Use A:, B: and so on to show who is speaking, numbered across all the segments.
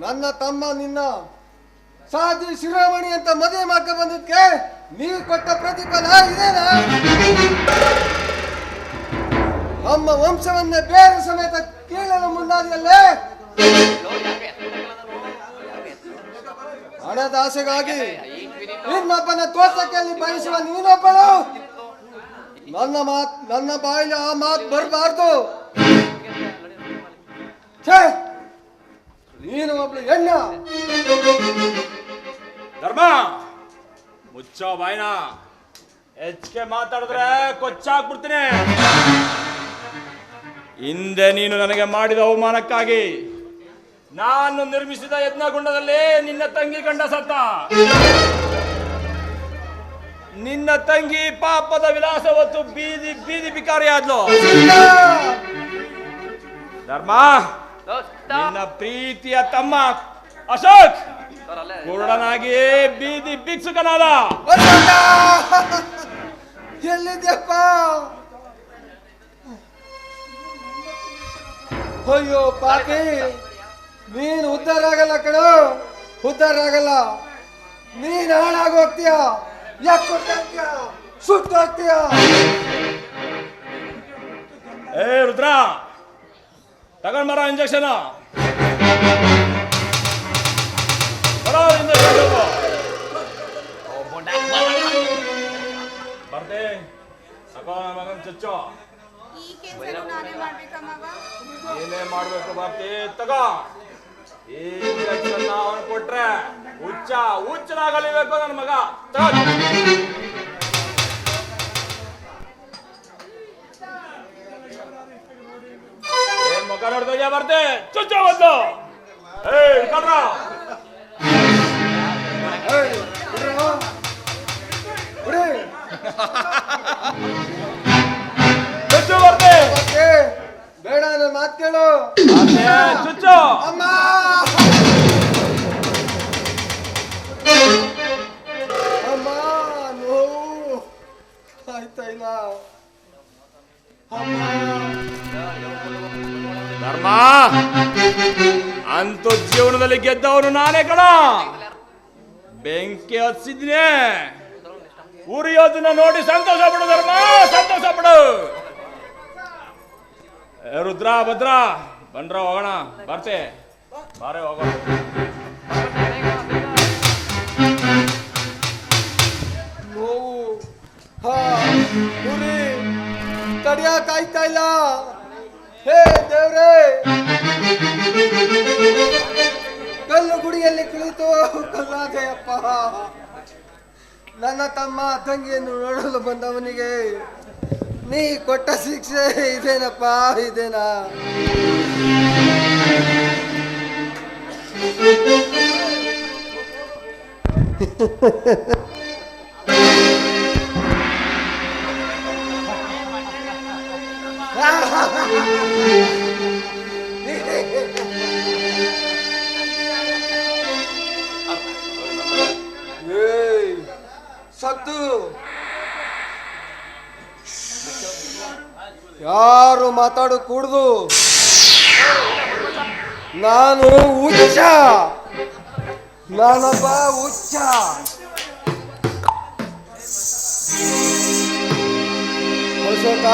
A: ನನ್ನ ತಮ್ಮ ನಿನ್ನ ಸಾಧಿ ಶಿರೋಮಣಿ ಅಂತ ಮದುವೆ ಮಾಡ್ಕ ಬಂದಕ್ಕೆ ನೀ ಕೊಟ್ಟ ಪ್ರತಿಫಲ ಇದೇನಾ? ನಮ್ಮ ವಂಶವನ್ನ ಬೇರೆ ಸಮೇತ ಕೀಳಲು ಮುಂದಾದಿಯಲ್ಲೇ ಹಣದಾಸೆಗಾಗಿ ಇನ್ನೊಬ್ಬನ ತೋಟಕ್ಕೆಲ್ಲಿ ಬಯಸುವ ನೀನೊಬ್ಬಳು. ನನ್ನ ಮಾತ್, ನನ್ನ ಬಾಯಿಲಿ ಆ ಮಾತು ಬರಬಾರ್ದು. ನೀನು ಒಬ್ಳು ಹೆಣ್ಣ.
B: ಧರ್ಮ, ಮುಚ್ಚೋ ಬಾಯ್ನ. ಹೆಚ್ಚಿಗೆ ಮಾತಾಡಿದ್ರೆ ಕೊಚ್ಚಾಕ್ಬಿಡ್ತೀನಿ ಹಿಂದೆ ನೀನು ನನಗೆ ಮಾಡಿದ ಅವಮಾನಕ್ಕಾಗಿ ನಾನು ನಿರ್ಮಿಸಿದ ಯಜ್ಞಗುಂಡದಲ್ಲಿ ನಿನ್ನ ತಂಗಿ ಗಂಡ ಸತ್ತ. ನಿನ್ನ ತಂಗಿ ಪಾಪದ ವಿಲಾಸ ಹೊತ್ತು ಬೀದಿ ಬೀದಿ ಬಿಕಾರಿ ಆದ್ಲು. ಧರ್ಮ, ನಿನ್ನ ಪ್ರೀತಿಯ ತಮ್ಮ ಅಶೋಕ್ ಕುರುಡನಾಗಿ ಬೀದಿ ಭಿಕ್ಷುಕನಾದ!
A: ಎಲ್ಲಿದ್ಯಪ್ಪ? ಅಯ್ಯೋ ಪಾಪಿ, ನೀನ್ ಉದ್ದಾರ ಆಗಲ್ಲ ಕಣೋ. ಉದ್ದಾರ ಆಗಲ್ಲ. ನೀನ್ ಹಾಳಾಗೋಗ್ತೀಯ ಯಾಕೆ ಸುಟ್ಟೋಗ್ತೀಯ
B: ಏ ರುದ್ರ ತಗೊಂಡ್ ಬರೋ ಇಂಜೆಕ್ಷನ್ ಬರೋ ಇಂಜೆಕ್ಷನ್ ಬರ್ದೆ ಮಗನ್ ಚಚ್ಚು ಏನೇ ಮಾಡ್ಬೇಕು ಬರ್ತಿ ತಗೋ ಈ ಇಂಜೆಕ್ಷನ್ ಅವನ್ ಕೊಟ್ರೆ ಹುಚ್ಚ ಹುಚ್ಚನಾಗಲಿಬೇಕು ನನ್ನ ಮಗ ತಗೋ ಕಡ್ರ.
A: ಬಿಡಿ.
B: ಚುಚ್ಚು ಬರ್ತೆ
A: ಪಾಪಿ, ಬೇಡ ನನ್ನ ಮಾತು ಕೇಳು.
B: ಚುಚ್ಚು.
A: ಅಮ್ಮ. ಅಮ್ಮ ನೋವು. ಆಯ್ತಾ ಇಲ್ಲ? ಅಮ್ಮ.
B: ಧರ್ಮ. ಅಂತೂ ಜೀವನದಲ್ಲಿ ಗೆದ್ದವನು ನಾನೇ ಕಣ. ಬೆಂಕಿ ಹಚ್ಚಿದ್ನೆ. ಉರಿಯೋದನ್ನ ನೋಡಿ ಸಂತೋಷ ಪಡು ಧರ್ಮ, ಸಂತೋಷ ಪಡು. ರುದ್ರಾ, ಭದ್ರ, ಬಂದ್ರ ಹೋಗೋಣ, ಬರ್ತೆ. ಬಾರೆ ಹೋಗೋಣ
A: ನೋವು, ಹಾ, ಉರಿ ತಡಿಯಾಕಾಯ್ತಾ ಇಲ್ಲ? ಹೇ ದೇವ್ರೇ! ಕಲ್ಲು ಗುಡಿಯಲ್ಲಿ ಕುಳಿತು ಕಲ್ಲಾದೆಯಪ್ಪ ನನ್ನ ತಮ್ಮ ತಂಗಿಯನ್ನು ನೋಡಲು ಬಂದವನಿಗೆ, ನೀ ಕೊಟ್ಟ ಶಿಕ್ಷೆ ಇದೇನಪ್ಪ, ಇದೇನಾ? ಯಾರು ಮಾತಾಡು ಕೂಡ್ದು? ನಾನು ಉಚ್ಚ ನಾನಪ್ಪ ಉಚ್ಚ ಅಶೋಕ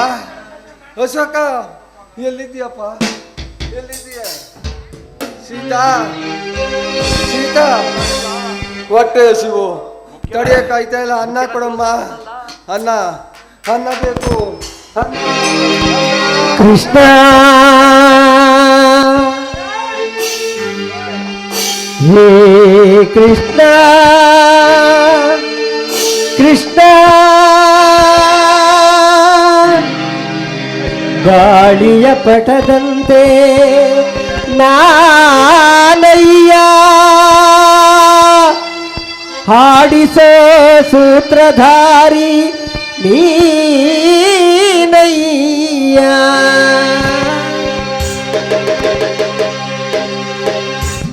A: ಅಶೋಕ, ಎಲ್ಲಿದ್ದೀಯಪ್ಪ? ಎಲ್ಲಿದ್ದೀಯ? ಸೀತಾ ಸೀತಾ. ಹೊಟ್ಟೆ ಶಿವು ತಡಿಯಕ್ಕಾಯ್ತಾ ಇಲ್ಲ? ಅನ್ನ ಕೊಡಮ್ಮ. ಅನ್ನ ಅನ್ನ ಬೇಕು. ಅನ್ನ
C: ಕೃಷ್ಣ ಹೇ ಕೃಷ್ಣ ಕೃಷ್ಣ ಗಾಳಿಯ ಪಟದಂತೆ ನಾನಯ್ಯ ಹಾಡಿಸೋ ಸೂತ್ರಧಾರಿ ನೀನಯ್ಯ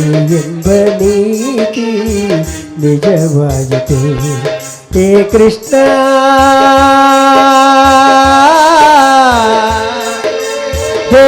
C: ನೀನು ಎಂಬ ನೀತಿ ನಿಜವಾಯಿತು ಹೇ ಕೃಷ್ಣ ಹೇ